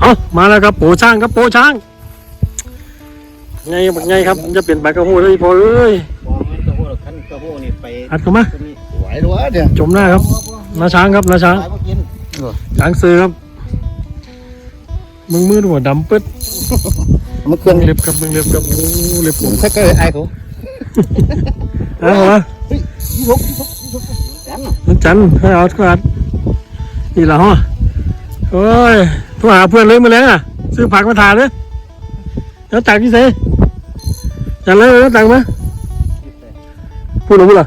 เอามาแล้วครับโปช้างครับโปช้าง ไงบักไงครับมันจะเป็นใบกระโหเลยพอเลยบอมันกระโหกขันกระโหกนี่ไปอัดเข้ามาตัวนี้ไหวหรือวะเนี่ยจมหน้าครับนาช้างครับนาช้างตายบ่กินช้างซื้อครับมึงมืดหัวดำปึ๊ดมันเครื่องเล็บครับมึงเล็บครับโอ้เล็บผผมมแค่เกิดไอ้เขาเอามายี่หกยี่หกยี่หกแส นน่ะมันจันทร์ให้เอาทุกอันนี่ละฮะโอ้ยโทรหาเพื่อนเลยมาแล้วอะ ซื้อผักมาทานเลยแล้วตักที่เซ่จันเลยแล้วตักมาพูดหรือพูดล่ะ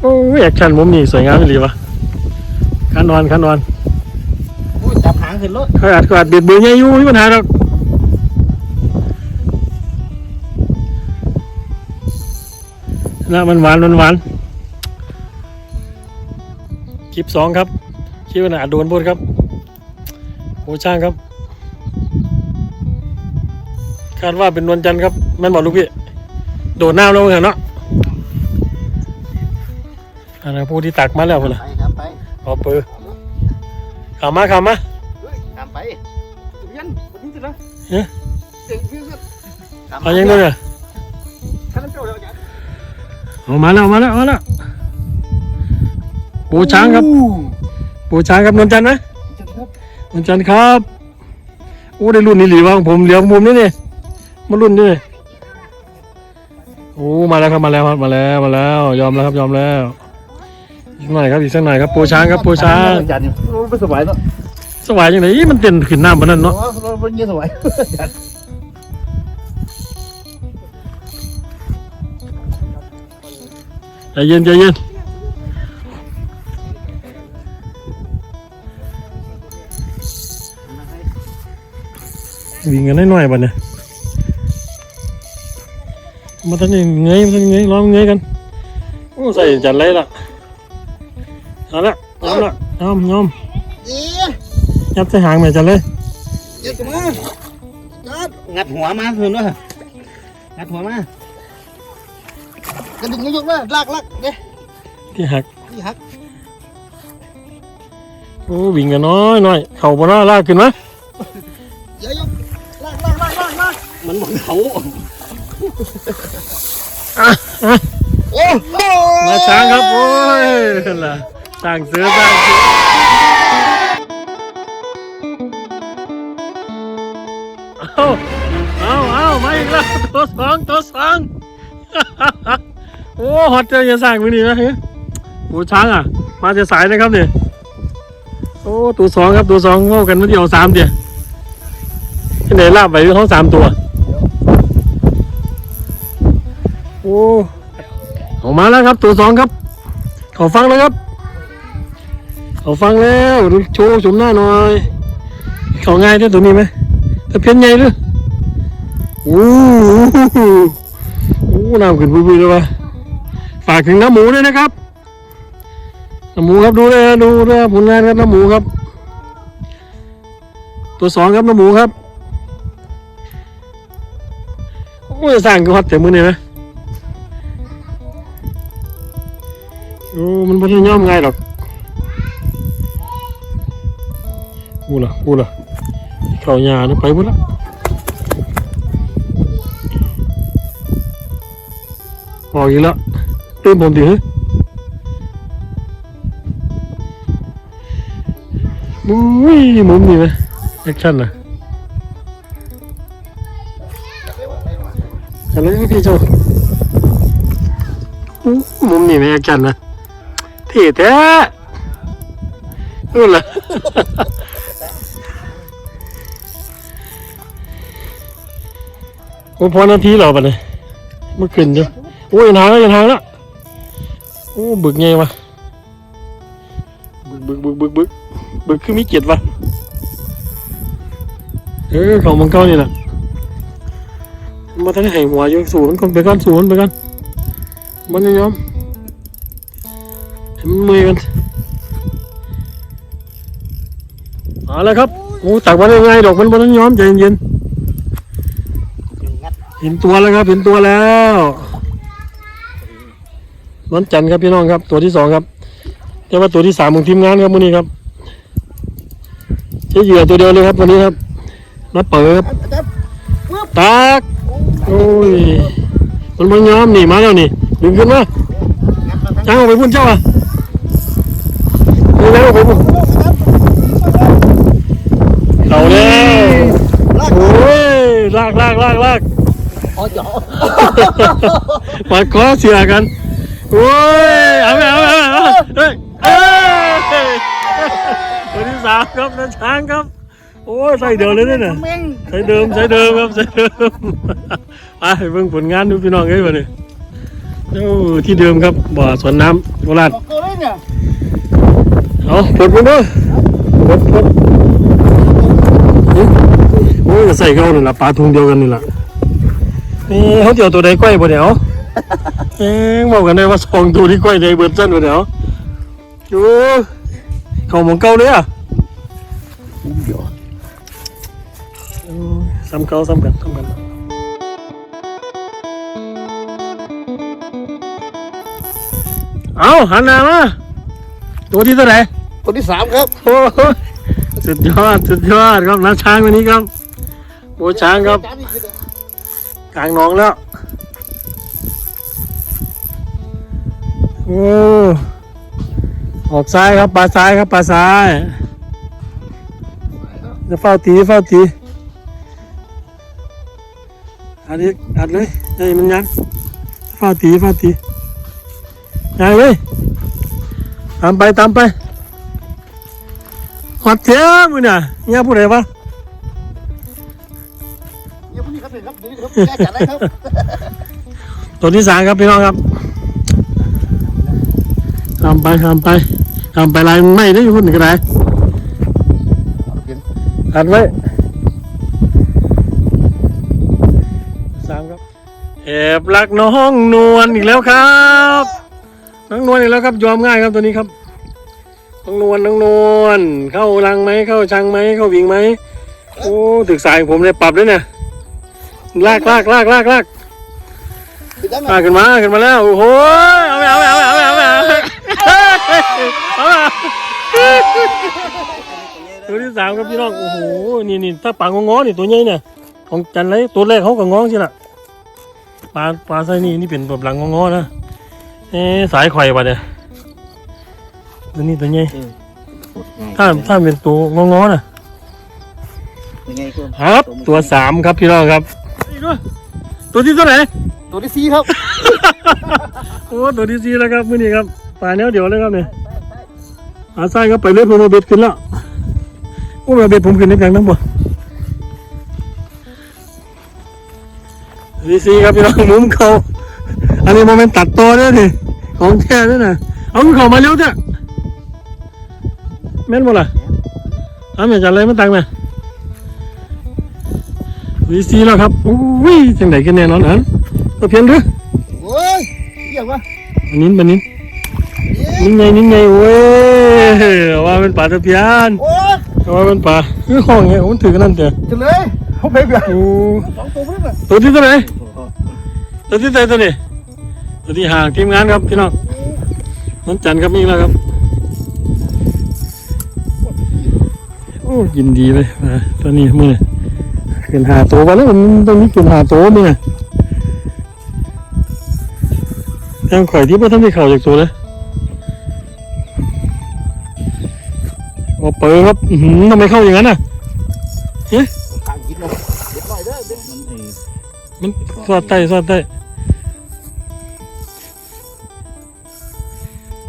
โอ้ยแอคชั่นมุมนี่สวยงามเลยว่ะขันนอนขันนอนโอ้ยจับหางขึ้นรถเขาอัดก็อัดเบียดเบียนยังอยู่ไม่มีปัญหาหรอก นะมันหวานมันหวานคลิปสองครับคลิปหนาโดนพูดครับโอ้ช่างครับ คาดว่าเป็นนวลจันทร์ครับแม่นบอกลูกพี่โดดน้ำแล้วเหรอเนาะอันนั้นผู้ที่ตักมาแล้วพุ่นล่ะไปครับไปเอาเปอร์ขามาขามาเฮ้ยตามไปยันวันนี้จะนะเอ๊ะเก่งที่สุดตามเอายังไงเนี่ยท่ เอามาแล้วมาแล้วมาแล้วปูช้างครับ ปูช้างครับนวลจันทร์ไหมจัดครับนวลจันทร์ครับโอ้ได้รุ่นนี้หลีวะของผมเหลียวของผมนี่นี่มารุ่นนี่โอ้มาแล้วครับมาแล้วครับมาแล้วมาแล้ว ยอมแล้วครับยอมแล้วอีกหน่อยครับอีกสักหน่อยครับปูช้างครับปูช้างจัดเนี่ยไม่สบายเนาะสวายยังไงอีมันเต้นขึ้นน้ำปานนั้นเนาะเราเราเงี้ยสบาย ใจเย็นใจเย็นวิ่งกันหน่อยๆบัดเนี่ยมาทำยังไงมาทำยังไงลองไงกันโอ้ใส่จัดไรล่ะเอาละเอาละยอมยอมเอ๊ะยัดใส่หางใหม่จัดเลยเยอะจังเลยจัดงัดหัวมาคืนด้วยงัดหัวมาก ระดิ่งยกเลยลากลากเนี่ยที่หักที่หักโอ้วิ่งกันน้อยน้อยเข่าบนหน้าลากขึ้นไหมอย่ายกลากลากลากลากลากมันบ่เขาอะอะโอ้โหมาช้างครับโอ้ยนั่นล่ะสร้างเสือสร้างเสือเอาเอาเอามาอีกแล้วตัวสองตัวสอง โอ้ฮอตเจอจะสร้างมือนี้นะเฮ้ยปูช้างอะ มาจะสายนะครับเนี่ยโอ้ตัวสองครับตัวสองเข้ากันเมื่อเดียวสามเดียวที่ไหนลาบไปเขาสามตัว โอ้ออกมาแล้วครับ ตัวสองครับขาฟังแล้วครับขาฟังแล้วดูโชว์ชมหน้าหน่อยเขาง่ายที่ตัวนี้ไหมแต่เพี้ยนใหญ่ด้วยโอ้โหโอ้น้ำขึ้นบุยๆเลยวะ ฝากถึงน้ำหมูด้วยนะครับน้ำหมูครับดูเลยดูด้วยผลงานครับน้ำหมูครับ ตัวสองครับน้ำหมูครับโอ้ยสร้างก็ฮอตแต่มือนี่ไหมโอ้มันไม่ได้ย่อมง่ายหรอกกูละกูละเข้าหญ้าเนี่ยไปหมดละอออีกแล้ว ตื่นผมดิฮะอุ้ยมุมนี่ไหมแอคชั่นน่ะอะไรพี่โจอู้มุมนี่ไหมแอคชั่นนะเท่แท้นู่นล่ะโอ้พอนาทีเราปะเนี่ยเมื่อคืนเดียวโอ้ยทางแล้วยันทางแล้ว โอ้บึกไงวะบึกบึกบึกบึกบึกบึกคือมีเกียรติวะเออของมังก้านี่แหละมาทันได้ให้หัวอยู่สูงมันก่อนไปก่อนสูงมันไปก่อนมันยอมมันมือกันเอาละครับโอ้ตักมาได้ไงดอกมันบนนั้นย้อมใจเย็นเห็นตัวแล้วครับเห็นตัวแล้ว วลจันทร์ครับพี่น้องครับ ตัวที่สองครับแต่ว่าตัวที่สามของทีมงานครับวันนี้ครับใช้เหยื่อตัวเดียวเลยครับวันนี้ครับนับเปิดครับอาจารย์ตากโอ้ยมันมันยอมหนีมาแล้วนี่ดึงขึ้นมาจ้างออกไปพุ่นเจ้าอะนี่แล้วออกไปพุ่นเอาแล้วโอ้ยลากลากลากลากอ๋อจ๋อมาขอเสียกัน โอ้ยเอาไปเอาไปเอาไปเฮ้ยเอ้ยตัวที่สามครับนันช้างครับ โอ้ยใส่เดียวเลยเนี่ยแม่งใส่เดิมใส่เดิมครับใส่เดิมไปเบิ่งผลงานดูพี่น้องเอ้ยวันนี้โอ้าที่เดิมครับบ่อสวนน้ำโบราณเอาปลดมันด้วยปลดปลดโอ้ยใส่เข้านี่ละปลาทุงเดียวกันนี่ละนี่เขาเดี๋ยวตัวใดก้อยบ่เดี๋ยว เอ๊ะบอกกันได้ว่าสองตัวที่ก้อยใดเบิดเส้นบ่เดี๋ยวโอ้เขาหมองเก่าเลยอะเดี๋ยวอืมซ้ำเก่าซ้ำกันซ้ำกันเอาหันหน้ามาตัวที่เท่าไหร่ตัวที่สามครับโอ้โหสุดยอดสุดยอดครับน้าช้างวันนี้ครับโอ้ช้างครับจานนี่คือกลางหนองแล้ว โอ้ออกซ้ายครับปลาซ้ายครับปลาซ้ายจะเฝ้าตีเฝ้าตีอัดอีกอัดเลยให้มันยันเฝ้าตีเฝ้าตียังเลยตามไปตามไปหอดเทียมือน่ะเนี่ยพูดอะไรวะเนี่ยพวกนี้ครับเป็นครับเดี๋ยวนี้ครับแก้จัดได้ครับตัวที่สามครับพี่น้องครับ ทำไปทำไปทำไปลายไม่ได้อยู่คนหนึ่งก็ได้อัดไว้สามครับแอบรักน้องนวลอีกแล้วครับน้องนวลอีกแล้วครับยอมง่ายครับตัวนี้ครับน้องนวลน้องนวลเข้ารังไหมเข้าชังไหมเข้าวิ่งไหมโอ้ถึกสายผมเลยปรับด้วยเนี่ยลากลากลากลากลากปิดได้ไหมมาขึ้นมาขึ้นมาแล้วโอ้โหเอาไปเอาไปเอาไปเอาไปเอาไปเอาไปเอาไป ตัวที่สามครับพี่น้อง โอ้โห นี่นี่ถ้าปลางงอๆนี่ตัวใหญ่เนี่ย ของจันเลยตัวแรกเขาก็งอสิล่ะปลาปลาไซนี่นี่เป็นแบบหลังงอๆนะ เอ๊ะสายไข่ปะเนี่ย ตัวนี้ตัวใหญ่ ถ้าถ้าเป็นตัวงอๆน่ะยังไงคุณครับตัวสามครับพี่น้องครับนี่ด้วยตัวที่เท่าไหร่ตัวที่สี่ครับ โอ้ตัวที่สี่แล้วครับมื่อนี้ครับ ปลาเนี้ยเดี๋ยวเลยครับเนี่ยอาไส้ก็ไปเรื่อยผมเอาเบ็ดขึ้นแล้วโอ้เอาเบ็ดผมขึ้นได้ยังทั้งหมดตัวที่สี่ครับพี่น้องมุมเขาอันนี้โมเมนต์ตัดตัวด้วยนี่ของแท้ด้วยนะเอาขึ้นเขามาเร็วจ้ะแม่นบ่ล่ะเอาแม่จัดอะไรมาตังค์แม่ตัวที่สี่แล้วครับโอ้ยจังไหนกันแน่นอนอันตัวเพียนหรือโอ้ยเรียกว่าอันนี้มันนี้ เย้นี่ไงนี่ไงเว้ยว่าเป็นป่าตะเพียนโอ้ยว่าเป็นป่าคือห้องไงมันถือกันนั่นเถอะจะเลยเขาไปเบียร์โอ้สองตัวเพื่อนน่ะตัวที่เท่าไหร่ตัวที่เท่าไหร่ตัวนี้ตัวที่ห่างทีมงานครับพี่น้องมันจันทร์ครับนี่แล้วครับโอ้ยินดีเลยมาตัวนี้มือเกินหาตัวไปแล้วมันตรงนี้เกินหาตัวมือแทงข่อยที่พ่อท่านที่เข่าจากตัวเลย อ้เปิดครับอื้อหือทำไมเข้าอย่างนั้นอะทางกินเลยเด็กหน่อยเด้อเด็กมันสอดใต้สอดใต้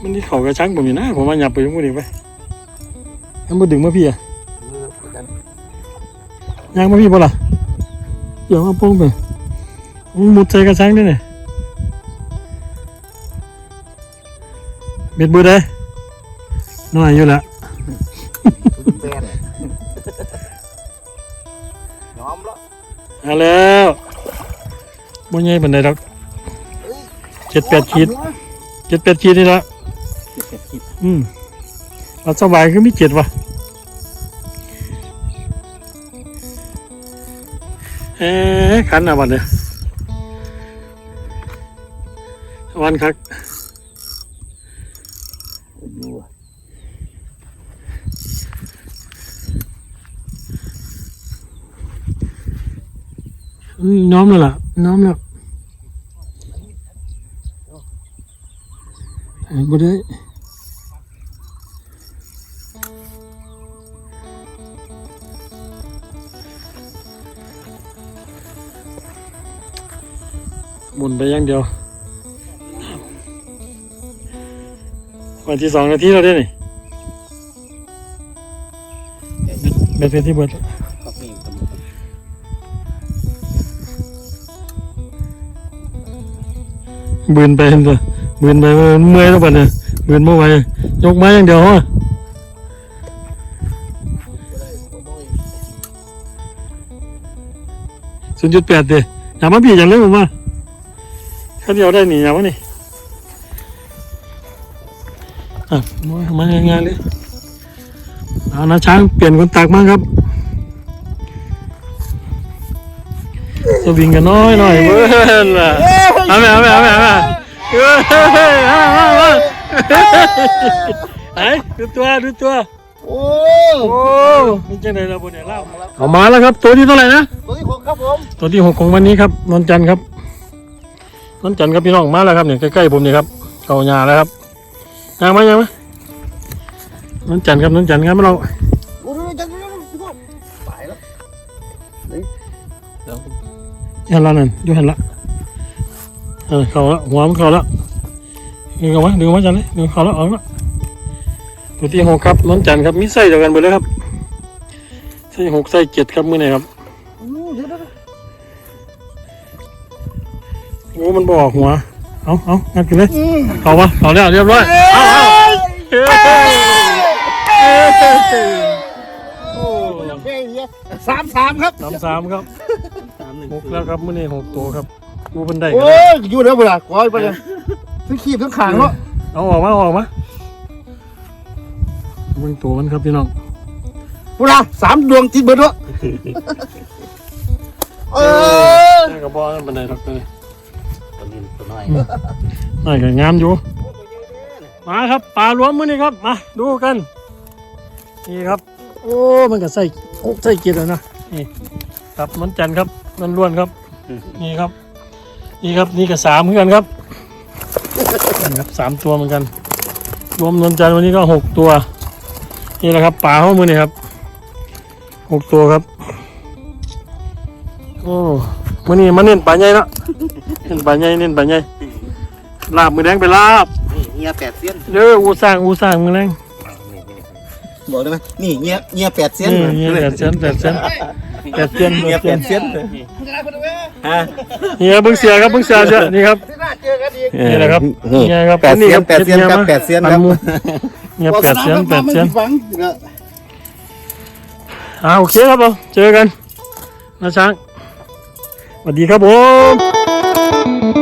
มันที่เขากระชังผมอยู่นะผมมาหยับไปตรงนี้ไปยังมาดึงมาพี่อะยังมาพี่บ่ล่ะเดี๋ยวเอาโป้งไปมันมุดใส่กระชังด้วยเนี่ยเบ็ดเบือได้น้อยอยู่แล้ว เอาแล้วบ่ใหญ่ปานใดดอกเจ็ดแปดขีดเจ็ดแปดขีดนี่ละอืมเอาสบายคือมีเจ็ดว่ะเอ๊ะขันอะวันเนี่ยวันคักอื น้อมแล้วล่ะ น้อมแล้วไอ้บ่ได้หมุนไปอย่างเดียววันที่สองนาทีเราได้นี่เบ็ดเป็นที่เบิด บืนไปเห็นตัวบืนไปเมื่อยแล้วบัดเนี่ยบืนเมื่อไหร่ยกไม้อย่างเดียวฮะศูนย์จุดแปดเดียอย่ามาบีอย่างเรื่องผมว่าถ้าเดียวได้หนีอย่ามานี่อะมามาง่ายๆเลยเอานะช้างเปลี่ยนคนตักมั้งครับสวิงกันน้อยหน่อยเว้ยล่ะ เอาไปเอาไปเอาไปเอาไปเฮ้ยเอาเอาเอาไอ้ดูตัวดูตัวโอ้โอ้มีจังไดเราบนเนี่ยเล่าเอามาแล้วครับ ตัวที่เท่าไหร่นะตัวที่หกครับผมตัวที่หกของวันนี้ครับนนจันทร์ครับนนจันทร์ครับพี่น้องมาแล้วครับเนี่ยใกล้ๆผมนี่ครับเขาหยาแล้วครับยังไหมยังไหมนนจันทร์ครับนนจันทร์ครับเราโอ้ยจังเลยไปแล้วหันละนั่นอยู่หันละ เออเขาละหัวมันเขาละดึงออกมาดึงออกมาจันเลยดึงเขาละเอาละตัวที่หกครับนนจันทร์ครับมีไส้เดียวกันหมดเลยครับไส้หกไส้เจ็ดครับมือไหนครับเดี๋ยวเดี๋ยวโอ้มันบออกหัวเอาเอางัดกันเลยเขาปะเขาแล้วเรียบร้อยเอาเอาเฮ้ยเฮ้ยโอ้เฮ้ยเฮียสามสามครับสามสามครับสามหนึ่งหกแล้วครับมือนี้หกตัวครับ กูบันไดโอ้ยอยู่เดี๋ยวเวลาคอยไปเลยทั้งขีบทั้งขางเนาะเอาออกมาเอาออกมาเบิ่งตัวมันครับพี่น้องเวลาสามดวงติดเบิดเนาะเออแค่กระบอกนั่นบันไดดอกเลยตัวนี้ตัวน้อยน่อยก็งามอยู่มาครับปลารวมมือนี่ครับมาดูกันนี่ครับ โอ้มันก็ใส่โอ้ใส่เกียร์แล้วนะนี่ครับมันจันทร์ครับมันล้วนครับนี่ครับ นี่ครับนี่ก็สามเหมือนกันครับนี่ครับสามตัวเหมือนกัน รวมนวลจันทร์วันนี้ก็หกตัว นี่แหละครับปลาเข้ามือนี่ครับหกตัวครับโอ้มือนี้มาเน้นปลาใหญ่ละเน้นปลาใหญ่เน้นปลาใหญ่ลาบมือแดงไปลาบนี่เงียแปดเซียนเด้ออูสร้างอูสร้างมือแรงบอกได้ไหมนี่เงียเงียแปดเซียนนี่นี่แปดเซนแปดเซน แปดเซนเงียแปแปดดเซเซียนนฮะนี่ครับเบิ้งเสียครับเบิ้งเสียเสียนี่ครับเจอกันอีกนี่แหละครับนี่ครับแปดเซียนแปดเซียนครับแปดเซียนครับเนี่ยแปดเซนแปดเซนฟังอ่าโอเคครับผมเจอกันนะช้างสวัสดีครับผม